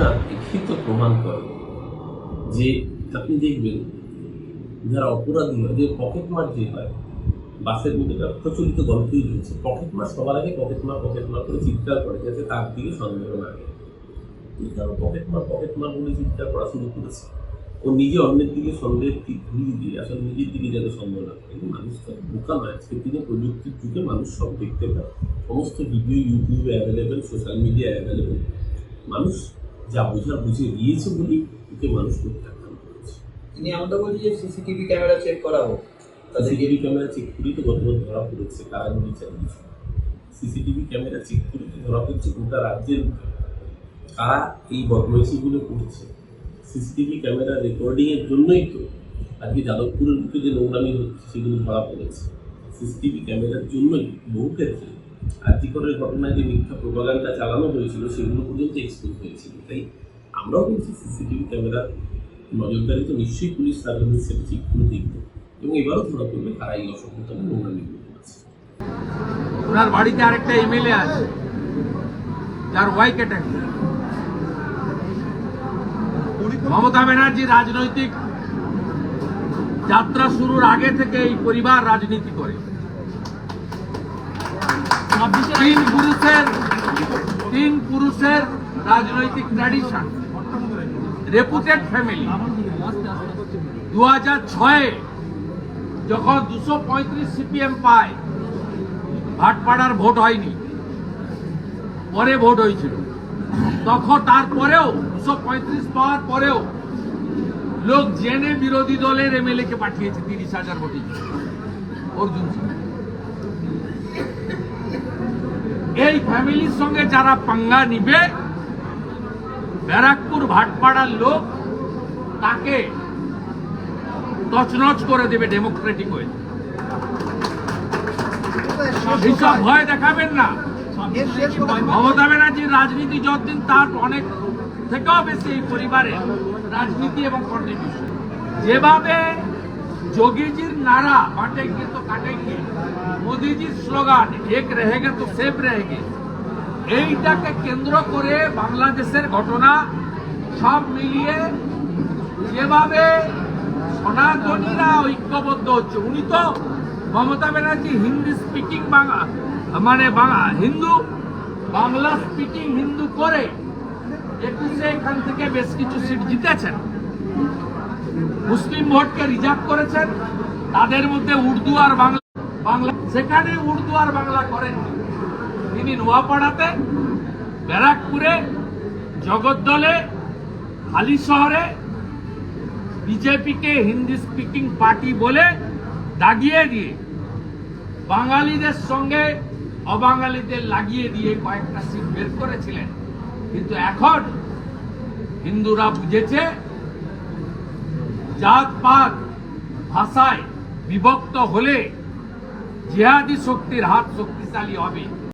না লিখিত প্রমাণ করে যে আপনি দেখবেন যারা অপরাধী হয়, যে পকেট মার যে হয়, বাসের মধ্যে প্রচলিত গল্পই রয়েছে পকেট মার সবার আগে পকেট মার পকেট মার করে চিৎকার করে যাতে তার দিকে সন্দেহ না হয় এই পকেট মার পকেট মার বলে চিৎকার করা শুরু করেছে। ও নিজে অন্যের দিকে সন্দেহের ঘুরিয়ে দিয়ে আসলে নিজের দিকে যাতে সন্দেহ না করে। মানুষ তো বোকা নয়। আজকের দিনে প্রযুক্তির যুগে মানুষ সব দেখতে পায়। সমস্ত ভিডিও ইউটিউবে অ্যাভেলেবেল সোশ্যাল মিডিয়া অ্যাভেলেবেল মানুষ যা বোঝার বুঝে দিয়েছে বলেই একে মানুষ প্রত্যাখ্যান করেছে। তিনি আমরা বলছি যে সিসিটিভি ক্যামেরা চেক করা হোক সিসিটিভি ক্যামেরা চেক করেই তো গতবার ধরা পড়েছে কারা বিচার দিয়েছে সিসিটিভি ক্যামেরা চেক করে তো ধরা পড়ছে গোটা রাজ্যের। কারা এই বদমাইশিগুলো করছে? সিসিটিভি ক্যামেরা রেকর্ডিং এর জন্যই তো আজকে যাদবপুরের বুকে যে নোংরামি হচ্ছে সেগুলো ধরা পড়েছে। সিসিটিভি ক্যামেরার জন্যই বহু ক্ষেত্রে আর্থিকরের ঘটনায় যে মিথ্যা প্রোপাগান্ডা চালানো হয়েছিল, সেগুলো পর্যন্ত এক্সপোজ হয়েছিল। তাই আমরাও বলছি সিসিটিভি ক্যামেরার নজরদারি তো নিশ্চয়ই পুলিশ তাদের সেটা ঠিক করে দেখবে। এবং এবারও ধরা পড়বে কারা এই অসভ্যতা নোংরামিগুলো করেছে। ওনার বাড়িতে আরেকটা এমএলএ আছে, যার ওয়াই ক্যাটাগরি মমতা ব্যানার্জি রাজনৈতিক যাত্রা শুরুর আগে থেকে এই পরিবার রাজনীতি করে। তিন পুরুষের তিন পুরুষের রাজনৈতিক ট্র্যাডিশন রেপুটেড ফ্যামিলি দু হাজার ছয়ে যখন দুশো পঁয়ত্রিশ সিপিএম পায়, ভাটপাড়ার ভোট হয়নি। পরে ভোট হয়েছিল। তখন তারপরেও দুশো পঁয়ত্রিশ পাওয়ার পরেও লোক জেনে বিরোধী দলের এমএলএ কে পাঠিয়েছে তিরিশ হাজার ভোটে। অর্জুন সিং। এই ফ্যামিলির সঙ্গে যারা পাঙ্গা নিবে, ব্যারাকপুর, ভাটপাড়ার লোক, তাকে তছনছ করে দেবে ডেমোক্রেটিক হয়ে। ভয় দেখাবেন না। মমতা ব্যানার্জির রাজনীতি যতদিন তার অনেক থেকেও বেশি এই পরিবারের রাজনীতি এবং কন্ট্রিবিউশন যেভাবে যোগীজির নারা বাটেঙ্গে তো কাটেঙ্গে মোদিজির স্লোগান, এক রেহেগে তো সেফ রেহেগে। এইটাকে কেন্দ্র করে বাংলাদেশের ঘটনা সব মিলিয়ে যেভাবে সনাতনীরা ঐক্যবদ্ধ হচ্ছে, উনি তো মমতা ব্যানার্জি হিন্দি স্পিকিং বাংলা মানে বাংলা হিন্দু, বাংলা স্পিকিং হিন্দু করে একুশে এখান থেকে বেশ কিছু সিট জিতেছেন। মুসলিম ভোটকে রিজার্ভ করেছেন। তাদের মধ্যে উর্দু আর বাংলা বাংলা। সেখানে উর্দু আর বাংলা করেননি তিনি নোয়াপাড়াতে, ব্যারাকপুরে, জগদ্দলে হালি শহরে বিজেপিকে হিন্দি স্পিকিং পার্টি বলে দাগিয়ে দিয়ে বাঙালিদের সঙ্গে অবাঙালিদের লাগিয়ে দিয়ে কয়েকটা সিট বের করেছিলেন। কিন্তু এখন হিন্দুরা বুঝেছে জাতপাত ভাষায় বিভক্ত হলে জিহাদি শক্তির হাত শক্তিশালী হবে।